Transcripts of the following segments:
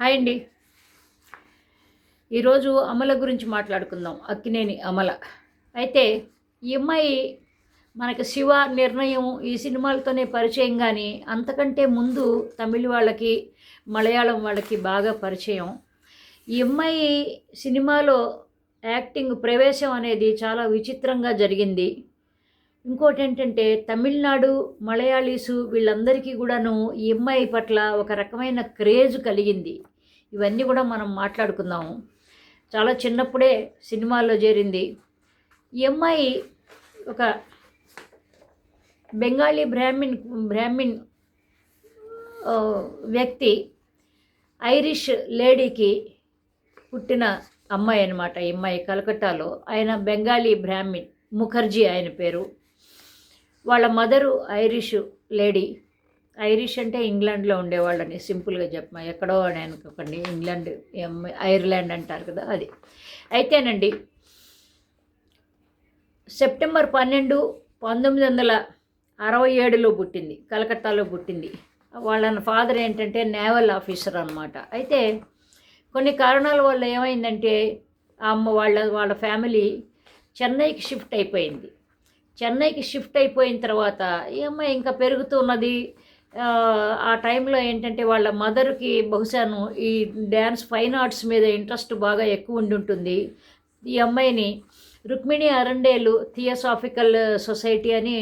Hi అండి. ఈరోజు అమల గురించి మాట్లాడుకుందాం. అక్కినేని అమల. అయితే ఈ అమ్మాయి మనకి శివ నిర్ణయం ఈ సినిమాలతోనే పరిచయం కానీ అంతకంటే ముందు తమిళ వాళ్ళకి మలయాళం వాళ్ళకి బాగా పరిచయం. ఈ అమ్మాయి సినిమాలో యాక్టింగ్ ప్రవేశం అనేది చాలా విచిత్రంగా జరిగింది. ఇంకోటి ఏంటంటే తమిళనాడు మలయాళీసు వీళ్ళందరికీ కూడాను ఈ అమ్మాయి పట్ల ఒక రకమైన క్రేజ్ కలిగింది. ఇవన్నీ కూడా మనం మాట్లాడుకుందాము. చాలా చిన్నప్పుడే సినిమాల్లో చేరింది. ఈ అమ్మాయి ఒక బెంగాలీ బ్రాహ్మిన్ బ్రాహ్మిన్ వ్యక్తి ఐరిష్ లేడీకి పుట్టిన అమ్మాయి అనమాట ఈ అమ్మాయి కలకట్టాలో ఆయన బెంగాలీ బ్రాహ్మిన్ ముఖర్జీ ఆయన పేరు. వాళ్ళ మదరు ఐరిష్ లేడీ. ఐరిష్ అంటే ఇంగ్లాండ్లో ఉండేవాళ్ళని సింపుల్గా చెప్పమా. ఎక్కడో అని అనుకోకండి. ఇంగ్లాండ్ ఐర్లాండ్ అంటారు కదా అది. అయితేనండి సెప్టెంబర్ పన్నెండు పంతొమ్మిది వందల అరవై ఏడులో పుట్టింది. కలకత్తాలో పుట్టింది. వాళ్ళ ఫాదర్ ఏంటంటే నేవల్ ఆఫీసర్ అనమాట అయితే కొన్ని కారణాల వల్ల ఏమైందంటే ఆ అమ్మ వాళ్ళ వాళ్ళ ఫ్యామిలీ చెన్నైకి షిఫ్ట్ అయిపోయింది. చెన్నైకి షిఫ్ట్ అయిపోయిన తర్వాత ఈ అమ్మాయి ఇంకా పెరుగుతున్నది ఆ, టైంలో ఏంటంటే వాళ్ళ మదర్కి బహుశాను ఈ డ్యాన్స్ ఫైన్ ఆర్ట్స్ మీద ఇంట్రెస్ట్ బాగా ఎక్కువ ఉండి ఉంటుంది. ఈ అమ్మాయిని రుక్మిణి అరండేలు థియోసాఫికల్ సొసైటీ అని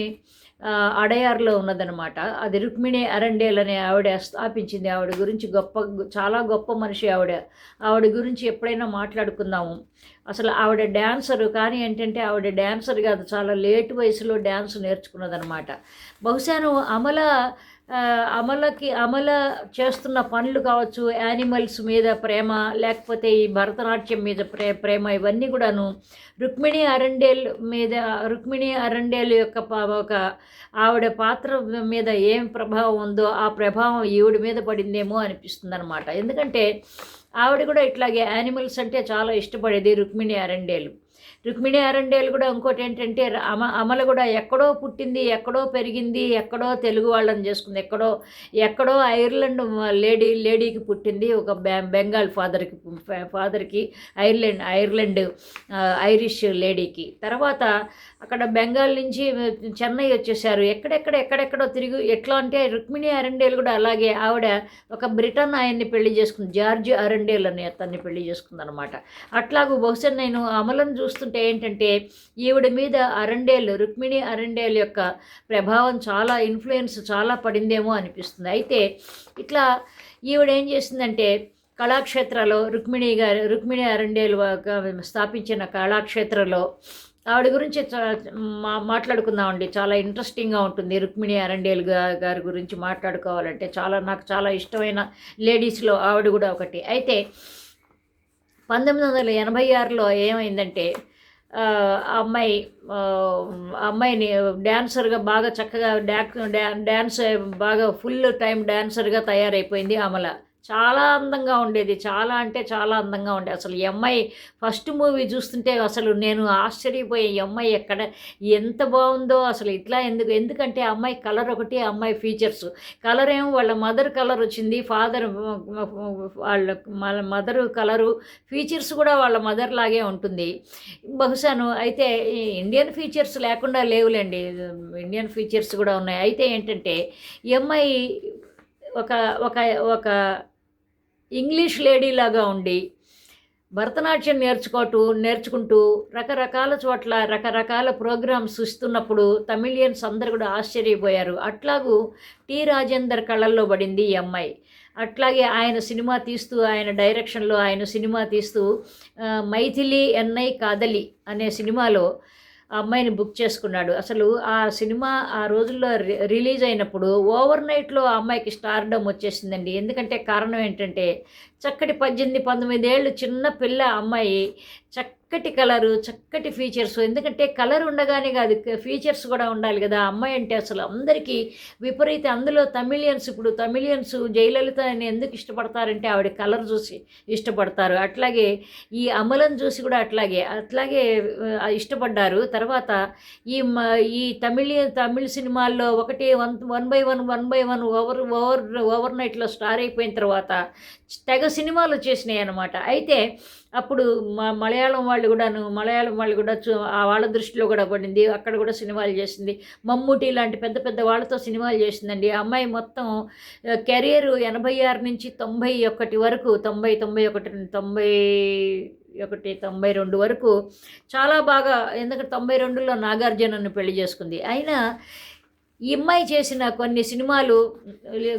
అడయార్లో ఉన్నదనమాట అది రుక్మిణి అరండేల్ అనే ఆవిడ స్థాపించింది. ఆవిడ గురించి గొప్ప చాలా గొప్ప మనిషి ఆవిడ. ఆవిడ గురించి ఎప్పుడైనా మాట్లాడుకుందాము. అసలు ఆవిడ డ్యాన్సర్ కానీ ఏంటంటే ఆవిడ డ్యాన్సర్ కాదు చాలా లేట్ వయసులో డ్యాన్స్ నేర్చుకున్నదనమాట బహుశాను అమల అమలకి అమల చేస్తున్న పనులు కావచ్చు యానిమల్స్ మీద ప్రేమ లేకపోతే ఈ భరతనాట్యం మీద ప్రే ప్రేమ ఇవన్నీ కూడాను రుక్మిణి అరండేల్ మీద రుక్మిణి అరండేల్ యొక్క ఒక ఆవిడ పాత్ర మీద ఏం ప్రభావం ఉందో ఆ ప్రభావం ఈవిడ మీద పడిందేమో అనిపిస్తుంది అనమాట ఎందుకంటే ఆవిడ కూడా ఇట్లాగే యానిమల్స్ అంటే చాలా ఇష్టపడేది రుక్మిణి అరండేలు. రుక్మిణి అరండేలు కూడా ఇంకోటి ఏంటంటే అమ అమల కూడా ఎక్కడో పుట్టింది ఎక్కడో పెరిగింది ఎక్కడో తెలుగు వాళ్ళని చేసుకుంది ఎక్కడో ఎక్కడో ఐర్లాండ్ లేడీ లేడీకి పుట్టింది ఒక బె- బెంగాల్ ఫాదర్కి ఫాదర్కి ఐర్లాండ్ ఐర్లాండ్ ఐరిష్ లేడీకి. తర్వాత అక్కడ బెంగాల్ నుంచి చెన్నై వచ్చేసారు. ఎక్కడెక్కడ ఎక్కడెక్కడో తిరిగి ఎట్లా అంటే రుక్మిణి అరండేలు కూడా అలాగే ఆవిడ ఒక బ్రిటన్ ఆయన్ని పెళ్ళి చేసుకుంది. జార్జ్ అరండేల్ అనే అతన్ని పెళ్ళి చేసుకుందనమాట అట్లాగూ బహుశా నేను అమలను చూస్తుంటే ఏంటంటే ఈవిడ మీద అరండేల్ రుక్మిణి అరండేల్ యొక్క ప్రభావం చాలా ఇన్ఫ్లుయెన్స్ చాలా పడిందేమో అనిపిస్తుంది. అయితే ఇట్లా ఈవిడ ఏం చేసిందంటే కళాక్షేత్రలో రుక్మిణి గారు రుక్మిణి అరండేల్ స్థాపించిన కళాక్షేత్రలో ఆవిడ గురించి మా మాట్లాడుకుందామండి. చాలా ఇంట్రెస్టింగ్గా ఉంటుంది రుక్మిణి అరండేల్ గారి గురించి మాట్లాడుకోవాలంటే. చాలా నాకు చాలా ఇష్టమైన లేడీస్లో ఆవిడ కూడా ఒకటి. అయితే పంతొమ్మిది వందల ఎనభై ఆరులో ఏమైందంటే అమ్మాయి అమ్మాయిని డ్యాన్సర్గా బాగా చక్కగా డ్యా- డ్యాన్స్ బాగా ఫుల్ టైం డ్యాన్సర్గా తయారైపోయింది అమల చాలా అందంగా ఉండేది. చాలా అంటే చాలా అందంగా ఉండేది అసలు ఈ అమ్మాయి ఫస్ట్ మూవీ చూస్తుంటే అసలు నేను ఆశ్చర్యపోయే ఈ అమ్మాయి ఎక్కడ ఎంత బాగుందో అసలు ఇట్లా ఎందుకు ఎందుకంటే అమ్మాయి కలర్ ఒకటి అమ్మాయి ఫీచర్స్. కలర్ ఏమో వాళ్ళ మదర్ కలర్ వచ్చింది ఫాదర్ వాళ్ళ మదర్ కలరు ఫీచర్స్ కూడా వాళ్ళ మదర్ లాగే ఉంటుంది. బహుశాను అయితే ఇండియన్ ఫీచర్స్ లేకుండా లేవులేండి. ఇండియన్ ఫీచర్స్ కూడా ఉన్నాయి. అయితే ఏంటంటే ఈ అమ్మాయి ఒక ఒక ఒక ఇంగ్లీష్ లేడీలాగా ఉండి భరతనాట్యం నేర్చుకోటు నేర్చుకుంటూ రకరకాల చోట్ల రకరకాల ప్రోగ్రామ్స్ ఇస్తున్నప్పుడు తమిళియన్స్ అందరు కూడా ఆశ్చర్యపోయారు. అట్లాగూ టి. రాజేందర్ కళల్లో పడింది ఈ అమ్మాయి. అట్లాగే ఆయన సినిమా తీస్తూ ఆయన డైరెక్షన్లో ఆయన సినిమా తీస్తూ మైథిలి ఎన్నై కాదలి అనే సినిమాలో అమ్మాయిని బుక్ చేసుకున్నాడు. అసలు ఆ సినిమా ఆ రోజుల్లో రి- రిలీజ్ అయినప్పుడు ఓవర్ నైట్లో ఆ అమ్మాయికి స్టార్డమ్ వచ్చేసిందండి. ఎందుకంటే కారణం ఏంటంటే చక్కటి పద్దెనిమిది పంతొమ్మిది ఏళ్ళు చిన్న పిల్ల అమ్మాయి చక్క చక్కటి కలరు చక్కటి ఫీచర్స్ ఎందుకంటే కలర్ ఉండగానే కాదు ఫీచర్స్ కూడా ఉండాలి కదా. అమ్మాయి అంటే అసలు అందరికీ విపరీత అందులో తమిళియన్స్ ఇప్పుడు తమిళియన్స్ జయలలితని ఎందుకు ఇష్టపడతారంటే ఆవిడ కలర్ చూసి ఇష్టపడతారు. అట్లాగే ఈ అమలను చూసి కూడా అట్లాగే అట్లాగే ఇష్టపడ్డారు. తర్వాత ఈ మ- ఈ తమిళ తమిళ సినిమాల్లో ఒకటి one one by one one by one over over over నైట్లో స్టార్ అయిపోయిన తర్వాత తెగ సినిమాలు వచ్చేసినాయి అనమాట అయితే అప్పుడు మ మలయాళం వాళ్ళు కూడాను మలయాళం వాళ్ళు కూడా చూ ఆ వాళ్ళ దృష్టిలో కూడా పడింది. అక్కడ కూడా సినిమాలు చేసింది. మమ్ముటి లాంటి పెద్ద పెద్ద వాళ్ళతో సినిమాలు చేసిందండి. ఆ అమ్మాయి మొత్తం కెరియర్ ఎనభై ఆరు నుంచి తొంభై ఒకటి వరకు తొంభై తొంభై ఒకటి తొంభై ఒకటి తొంభై రెండు వరకు చాలా బాగా ఎందుకంటే తొంభై రెండులో నాగార్జునను పెళ్ళి చేసుకుంది. అయినా ఈ అమ్మాయి చేసిన కొన్ని సినిమాలు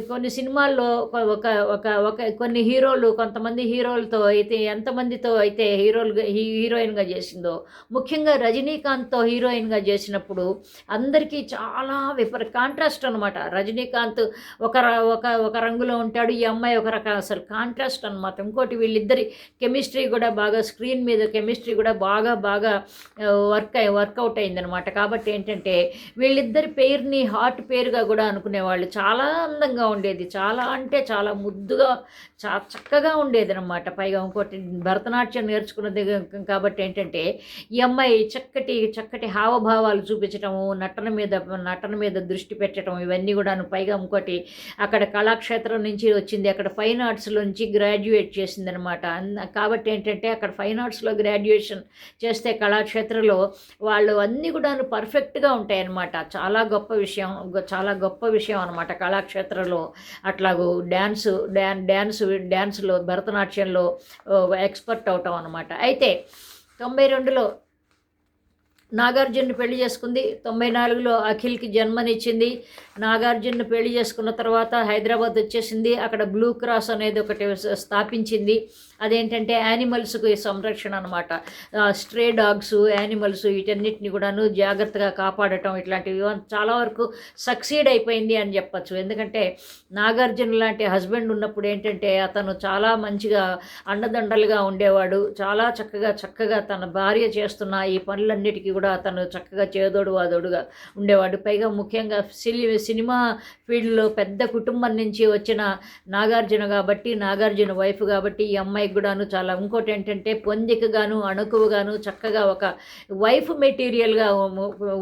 కొన్ని సినిమాల్లో ఒక ఒక ఒక ఒక కొన్ని హీరోలు కొంతమంది హీరోలతో అయితే ఎంతమందితో అయితే హీరోలుగా హీ- హీరోయిన్గా చేసిందో ముఖ్యంగా రజనీకాంత్తో హీరోయిన్గా చేసినప్పుడు అందరికీ చాలా విపరీ కాంట్రాస్ట్ అనమాట రజనీకాంత్ ఒక ఒక ఒక రంగులో ఉంటాడు ఈ అమ్మాయి ఒక రకం అసలు కాంట్రాస్ట్ అనమాట ఇంకోటి వీళ్ళిద్దరి కెమిస్ట్రీ కూడా బాగా స్క్రీన్ మీద కెమిస్ట్రీ కూడా బాగా బాగా వర్క్ వర్కౌట్ అయిందనమాట కాబట్టి ఏంటంటే వీళ్ళిద్దరి పేరుని హాట్ పేరుగా కూడా అనుకునేవాళ్ళు. చాలా అందంగా ఉండేది. చాలా అంటే చాలా ముద్దుగా చా చక్కగా ఉండేది అనమాట పైగా ఇంకోటి భరతనాట్యం నేర్చుకున్నది కాబట్టి ఏంటంటే ఈ అమ్మాయి చక్కటి చక్కటి హావభావాలు చూపించటము నటన మీద నటన మీద దృష్టి పెట్టడం ఇవన్నీ కూడాను. పైగా ఇంకోటి అక్కడ కళాక్షేత్రం నుంచి వచ్చింది. అక్కడ ఫైన్ ఆర్ట్స్లో నుంచి గ్రాడ్యుయేట్ చేసింది అనమాట కాబట్టి ఏంటంటే అక్కడ ఫైన్ ఆర్ట్స్లో గ్రాడ్యుయేషన్ చేస్తే కళాక్షేత్రంలో వాళ్ళు అన్నీ కూడాను పర్ఫెక్ట్గా ఉంటాయన్నమాట. చాలా గొప్ప విషయం. విషయం చాలా గొప్ప విషయం అనమాట కళాక్షేత్రంలో అట్లాగూ డ్యాన్సు డ్యాన్ డ్యాన్స్ డ్యాన్స్లో భరతనాట్యంలో ఎక్స్పర్ట్ అవటం అనమాట అయితే తొంభై రెండులో నాగార్జున పెళ్ళి చేసుకుంది. తొంభై నాలుగులో అఖిల్కి జన్మనిచ్చింది. నాగార్జున పెళ్ళి చేసుకున్న తర్వాత హైదరాబాద్ వచ్చేసింది. అక్కడ బ్లూ క్రాస్ అనేది ఒకటి స్థాపించింది. అదేంటంటే యానిమల్స్కి సంరక్షణ అనమాట స్ట్రే డాగ్స్ యానిమల్స్ వీటన్నిటిని కూడాను జాగ్రత్తగా కాపాడటం ఇట్లాంటివి చాలా వరకు సక్సీడ్ అయిపోయింది అని చెప్పచ్చు. ఎందుకంటే నాగార్జున లాంటి హస్బెండ్ ఉన్నప్పుడు ఏంటంటే అతను చాలా మంచిగా అండదండలుగా ఉండేవాడు. చాలా చక్కగా చక్కగా తన భార్య చేస్తున్న ఈ పనులన్నిటికీ కూడా అతను చక్కగా చేదోడు వాదోడుగా ఉండేవాడు. పైగా ముఖ్యంగా సిలి సినిమా ఫీల్డ్లో పెద్ద కుటుంబం నుంచి వచ్చిన నాగార్జున కాబట్టి నాగార్జున వైఫ్ కాబట్టి ఈ అమ్మాయి అమ్మాయికి కూడాను చాలా ఇంకోటి ఏంటంటే పొందికగాను అణుకువగాను చక్కగా ఒక వైఫ్ మెటీరియల్గా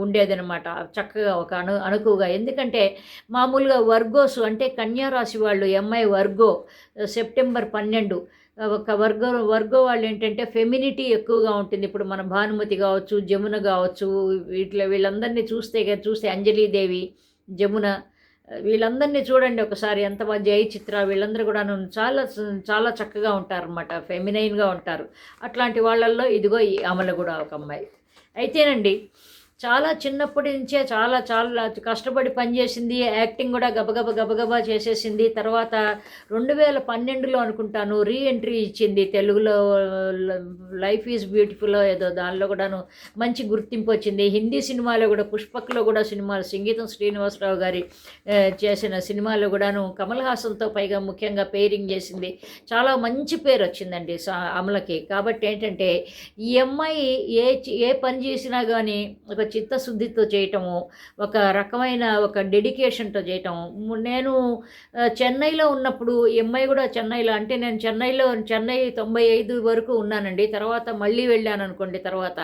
ఉండేదనమాట చక్కగా ఒక అణు అణుకువగా. ఎందుకంటే మామూలుగా వర్గోస్ అంటే కన్యారాశి వాళ్ళు ఎంఐ వర్గో సెప్టెంబర్ పన్నెండు. ఒక వర్గో వర్గో వాళ్ళు ఏంటంటే ఫెమినిటీ ఎక్కువగా ఉంటుంది. ఇప్పుడు మన భానుమతి కావచ్చు జమున కావచ్చు వీటిలో వీళ్ళందరినీ చూస్తే చూస్తే అంజలీదేవి జమున వీళ్ళందరినీ చూడండి ఒకసారి ఎంత జై చిత్ర వీళ్ళందరూ కూడా చాలా చాలా చక్కగా ఉంటారన్నమాట ఫెమినైన్గా ఉంటారు. అట్లాంటి వాళ్ళల్లో ఇదిగో ఈ అమల కూడా ఒక అమ్మాయి. అయితేనండి చాలా చిన్నప్పటి నుంచే చాలా చాలా కష్టపడి పనిచేసింది. యాక్టింగ్ కూడా గబగబ గబగబా చేసేసింది. తర్వాత రెండు వేల పన్నెండులో అనుకుంటాను రీ ఎంట్రీ ఇచ్చింది. తెలుగులో లైఫ్ ఈజ్ బ్యూటిఫుల్ ఏదో దానిలో కూడాను మంచి గుర్తింపు వచ్చింది. హిందీ సినిమాలో కూడా పుష్పక్లో కూడా సినిమాలు సంగీతం శ్రీనివాసరావు గారి చేసిన సినిమాలో కూడాను కమల్ హాసన్తో పైగా ముఖ్యంగా పేరింగ్ చేసింది. చాలా మంచి పేరు వచ్చిందండి అమలకి. కాబట్టి ఏంటంటే ఈ అమ్మాయి ఏ ఏ పని చేసినా కానీ ఒక చిత్తశుద్ధితో చేయటము ఒక రకమైన ఒక డెడికేషన్తో చేయటం నేను చెన్నైలో ఉన్నప్పుడు ఎంఐ కూడా చెన్నైలో అంటే నేను చెన్నైలో చెన్నై తొంభై ఐదు వరకు ఉన్నానండి. తర్వాత మళ్ళీ వెళ్ళాను అనుకోండి తర్వాత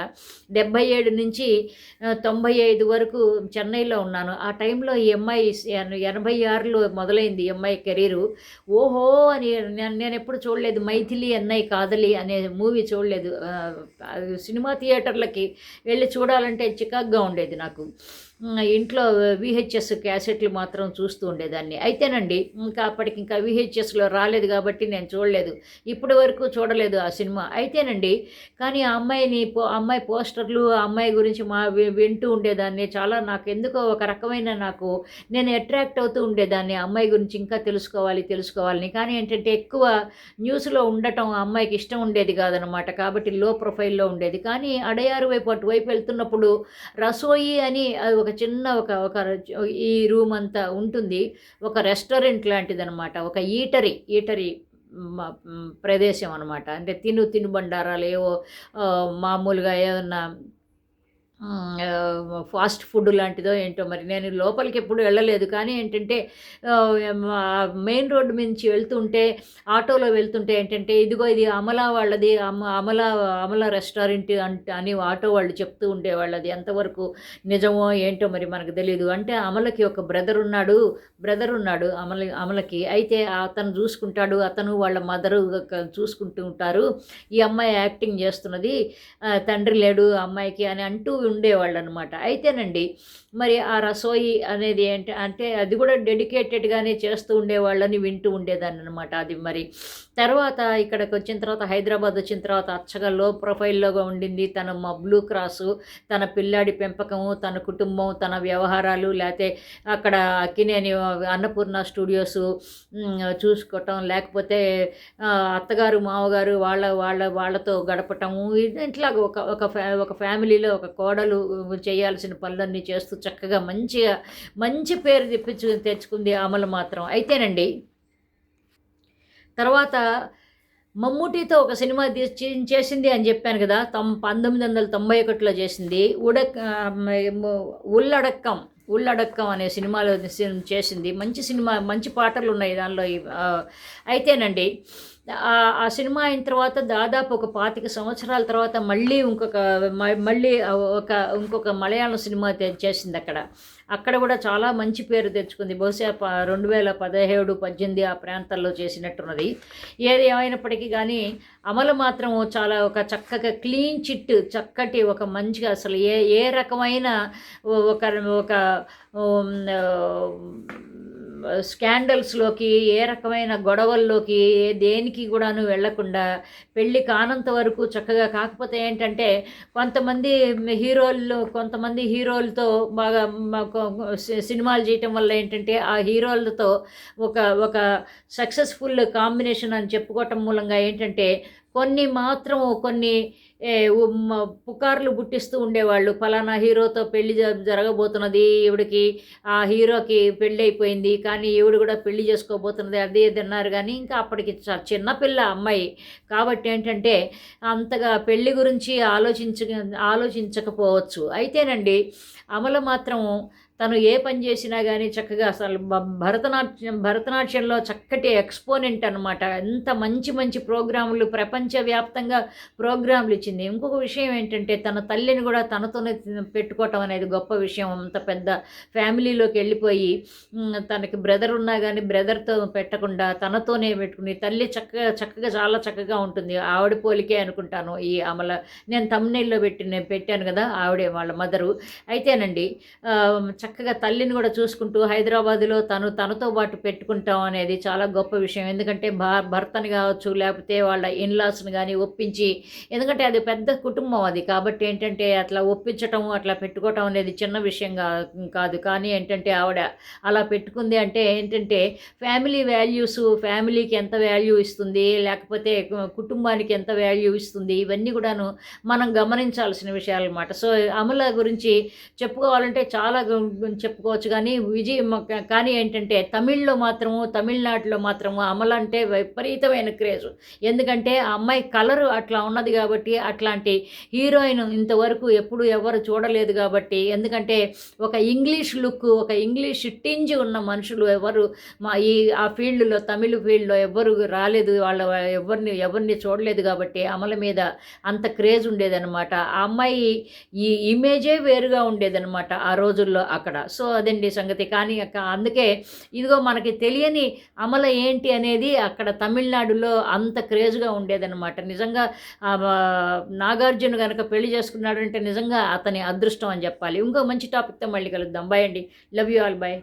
డెబ్బై ఏడు నుంచి తొంభై ఐదు వరకు చెన్నైలో ఉన్నాను. ఆ టైంలో ఈ ఎంఐ ఎనభై ఆరులో మొదలైంది ఎంఐ కెరీరు. ఓహో అని నేను నేను ఎప్పుడు చూడలేదు. మైథిలి ఎన్ఐ కాదలి అనే మూవీ చూడలేదు. సినిమా థియేటర్లకి వెళ్ళి చూడాలంటే చికాగ్గా ఉండేది నాకు. ఇంట్లో విహెచ్ఎస్ క్యాసెట్లు మాత్రం చూస్తూ ఉండేదాన్ని. అయితేనండి ఇంకా అప్పటికి ఇంకా విహెచ్ఎస్లో రాలేదు కాబట్టి నేను చూడలేదు. ఇప్పటి వరకు చూడలేదు ఆ సినిమా. అయితేనండి కానీ ఆ అమ్మాయిని పో అమ్మాయి పోస్టర్లు ఆ అమ్మాయి గురించి మా వింటూ ఉండేదాన్ని. చాలా నాకు ఎందుకో ఒక రకమైన నాకు నేను అట్రాక్ట్ అవుతూ ఉండేదాన్ని ఆ అమ్మాయి గురించి ఇంకా తెలుసుకోవాలి తెలుసుకోవాలని. కానీ ఏంటంటే ఎక్కువ న్యూస్లో ఉండటం ఆ అమ్మాయికి ఇష్టం ఉండేది కాదనమాట. కాబట్టి లో ప్రొఫైల్లో ఉండేది. కానీ అడయారు వైపు అటువైపు వెళ్తున్నప్పుడు రసోయి అని అది ఒక చిన్న ఒక ఒక ఈ రూమ్ అంతా ఉంటుంది. ఒక రెస్టారెంట్ లాంటిది అనమాట ఒక ఈటరీ ఈటరీ ప్రదేశం అనమాట. అంటే తిను తినుబండారాలు ఏవో మామూలుగా ఏదన్నా ఫాస్ట్ ఫుడ్ లాంటిదో ఏంటో మరి. నేను లోపలికి ఎప్పుడు వెళ్ళలేదు. కానీ ఏంటంటే మెయిన్ రోడ్డు నుంచి వెళ్తుంటే ఆటోలో వెళ్తుంటే ఏంటంటే ఇదిగో ఇది అమలా వాళ్ళది అమ అమల అమల రెస్టారెంట్ అంట అని ఆటో వాళ్ళు చెప్తూ ఉండేవాళ్ళు అది ఎంతవరకు నిజమో ఏంటో మరి మనకు తెలియదు అంటే అమలకి ఒక బ్రదర్ ఉన్నాడు బ్రదర్ ఉన్నాడు అమల అమలకి. అయితే అతను చూసుకుంటాడు అతను వాళ్ళ మదరు చూసుకుంటూ ఉంటారు. ఈ అమ్మాయి యాక్టింగ్ చేస్తున్నది తండ్రి లేడు అమ్మాయికి అని అంటూ ఉండేవాళ్ళు అనమాట అయితేనండి మరి ఆ రసోయి అనేది ఏంటి అంటే అది కూడా డెడికేటెడ్గానే చేస్తూ ఉండేవాళ్ళని వింటూ ఉండేదాన్ని అనమాట అది మరి తర్వాత ఇక్కడికి వచ్చిన తర్వాత హైదరాబాద్ వచ్చిన తర్వాత అచ్చగా లో ప్రొఫైల్లోగా ఉండింది. తన మా బ్లూ క్రాసు తన పిల్లాడి పెంపకము తన కుటుంబం తన వ్యవహారాలు లేకపోతే అక్కడ అక్కినేని అన్నపూర్ణ స్టూడియోస్ చూసుకోవటం లేకపోతే అత్తగారు మామగారు వాళ్ళ వాళ్ళ వాళ్ళతో గడపటము ఇది ఇట్లా ఒక ఒక ఫ్యా ఒక ఫ్యామిలీలో ఒక కోడలు చేయాల్సిన పనులన్నీ చేస్తూ చక్కగా మంచిగా మంచి పేరు తెప్పించు తెచ్చుకుంది అమలు మాత్రం. అయితేనండి తర్వాత మమ్ముటితో ఒక సినిమా చేసింది అని చెప్పాను కదా తొమ్ పంతొమ్మిది వందల తొంభై ఒకటిలో చేసింది. ఉడక్ ఉల్లడక్కం ఉల్లడక్కం అనే సినిమాలో చేసింది. మంచి సినిమా మంచి పాటలు ఉన్నాయి దానిలో అయితేనండి. ఆ సినిమా అయిన తర్వాత దాదాపు ఒక పాతిక సంవత్సరాల తర్వాత మళ్ళీ ఇంకొక మ- మళ్ళీ ఒక ఇంకొక మలయాళం సినిమా చేసింది అక్కడ. అక్కడ కూడా చాలా మంచి పేరు తెచ్చుకుంది. బహుశా రెండు వేల పదిహేడు పద్దెనిమిది ఆ ప్రాంతాల్లో చేసినట్టున్నది. ఏది ఏమైనప్పటికీ కానీ అమలు మాత్రం చాలా ఒక చక్కగా క్లీన్ చిట్ చక్కటి ఒక మంచిగా అసలు ఏ ఏ రకమైన ఒక ఒక స్కాండల్స్లోకి ఏ రకమైన గొడవల్లోకి దేనికి కూడాను వెళ్ళకుండా పెళ్ళి కానంత వరకు చక్కగా కాకపోతే ఏంటంటే కొంతమంది హీరోలు కొంతమంది హీరోలతో బాగా సినిమాలు చేయటం వల్ల ఏంటంటే ఆ హీరోలతో ఒక ఒక సక్సెస్ఫుల్ కాంబినేషన్ అని చెప్పుకోవటం మూలంగా ఏంటంటే కొన్ని మాత్రం కొన్ని ఏ, పుకార్లు పుట్టిస్తూ ఉండేవాళ్ళు. ఫలానా హీరోతో పెళ్ళి జ- జరగబోతున్నది ఈవిడికి ఆ హీరోకి పెళ్ళి అయిపోయింది కానీ ఈవిడ కూడా పెళ్ళి చేసుకోబోతున్నది అది ఇది అన్నారు కానీ ఇంకా అప్పటికి చ- చిన్నపిల్ల అమ్మాయి. కాబట్టి ఏంటంటే అంతగా పెళ్ళి గురించి ఆలోచించ ఆలోచించకపోవచ్చు. అయితేనండి అమల మాత్రం తను ఏ పని చేసినా కానీ చక్కగా అసలు భరతనాట్యం భరతనాట్యంలో చక్కటి ఎక్స్పోనెంట్ అనమాట ఎంత మంచి మంచి ప్రోగ్రాములు ప్రపంచవ్యాప్తంగా ప్రోగ్రాములు ఇచ్చింది. ఇంకొక విషయం ఏంటంటే తన తల్లిని కూడా తనతోనే పెట్టుకోవటం అనేది గొప్ప విషయం. అంత పెద్ద ఫ్యామిలీలోకి వెళ్ళిపోయి తనకి బ్రదర్ ఉన్నా కానీ బ్రదర్తో పెట్టకుండా తనతోనే పెట్టుకుని తల్లి చక్కగా చక్కగా చాలా చక్కగా ఉంటుంది. ఆవిడ పోలికే అనుకుంటాను ఈ అమల. నేను తమ్నైల్లో పెట్టి నేను పెట్టాను కదా ఆవిడే వాళ్ళ మదరు. అయితేనండి చక్క చక్కగా తల్లిని కూడా చూసుకుంటూ హైదరాబాదులో తను తనతో పాటు పెట్టుకుంటాం అనేది చాలా గొప్ప విషయం. ఎందుకంటే భా భర్తని కావచ్చు లేకపోతే వాళ్ళ ఇన్లాస్ని కానీ ఒప్పించి ఎందుకంటే అది పెద్ద కుటుంబం అది. కాబట్టి ఏంటంటే అట్లా ఒప్పించటం అట్లా పెట్టుకోవటం అనేది చిన్న విషయం కాదు. కానీ ఏంటంటే ఆవిడ అలా పెట్టుకుంది అంటే ఏంటంటే ఫ్యామిలీ వాల్యూస్ ఫ్యామిలీకి ఎంత వాల్యూ ఇస్తుంది లేకపోతే కుటుంబానికి ఎంత వాల్యూ ఇస్తుంది ఇవన్నీ కూడాను మనం గమనించాల్సిన విషయాలన్నమాట. సో అమల గురించి చెప్పుకోవాలంటే చాలా చెప్పుకోవచ్చు కానీ విజయ్ కానీ ఏంటంటే తమిళ్ళో మాత్రము తమిళనాడులో మాత్రము అమల అంటే విపరీతమైన క్రేజ్. ఎందుకంటే ఆ అమ్మాయి కలరు అట్లా ఉన్నది కాబట్టి అట్లాంటి హీరోయిన్ ఇంతవరకు ఎప్పుడు ఎవరు చూడలేదు కాబట్టి ఎందుకంటే ఒక ఇంగ్లీష్ లుక్ ఒక ఇంగ్లీష్ టింజ్ ఉన్న మనుషులు ఎవరు మా ఈ ఆ ఫీల్డ్లో తమిళ ఫీల్డ్లో ఎవ్వరు రాలేదు వాళ్ళ ఎవరిని ఎవరిని చూడలేదు కాబట్టి అమల మీద అంత క్రేజ్ ఉండేదన్నమాట. ఆ అమ్మాయి ఈ ఇమేజే వేరుగా ఉండేదన్నమాట ఆ రోజుల్లో. అక్కడ. సో అదండి సంగతి. కానీ అక్క- అందుకే ఇదిగో మనకి తెలియని అమల ఏంటి అనేది అక్కడ తమిళనాడులో అంత క్రేజ్గా ఉండేదన్నమాట. నిజంగా నాగార్జున కనుక పెళ్ళి చేసుకున్నాడంటే నిజంగా అతని అదృష్టం అని చెప్పాలి. ఇంకో మంచి టాపిక్తో మళ్ళీ కలుద్దాం. బాయ్ అండి. Love you all bye